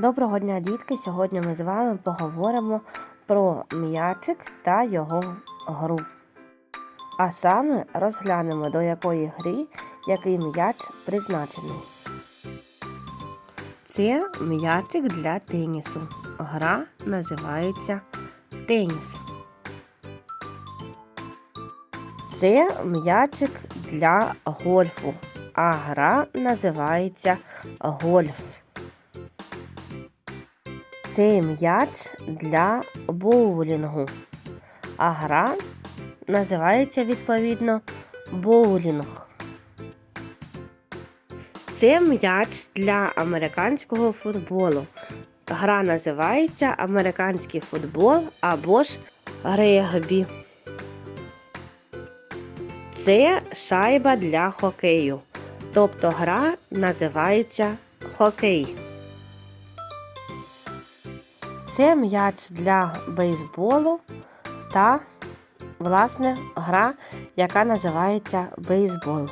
Доброго дня, дітки! Сьогодні ми з вами поговоримо про м'ячик та його гру. А саме розглянемо, до якої гри який м'яч призначений. Це м'ячик для тенісу. Гра називається теніс. Це м'ячик для гольфу, а гра називається гольф. Це м'яч для боулінгу, а гра називається відповідно боулінг. Це м'яч для американського футболу. Гра називається американський футбол або ж регбі. Це шайба для хокею. Тобто гра називається хокей. Це м'яч для бейсболу та, власне, гра, яка називається бейсбол.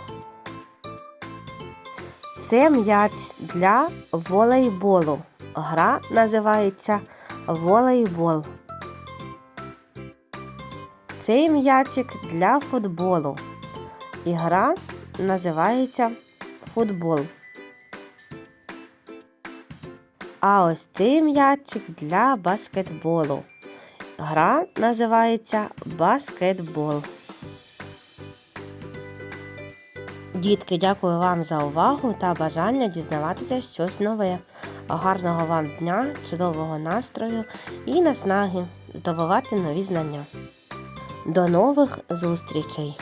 Це м'яч для волейболу. Гра називається волейбол. Цей м'ячик для футболу. І гра називається футбол. А ось цей м'ячик для баскетболу. Гра називається баскетбол. Дітки, дякую вам за увагу та бажання дізнаватися щось нове. Гарного вам дня, чудового настрою і наснаги здобувати нові знання. До нових зустрічей!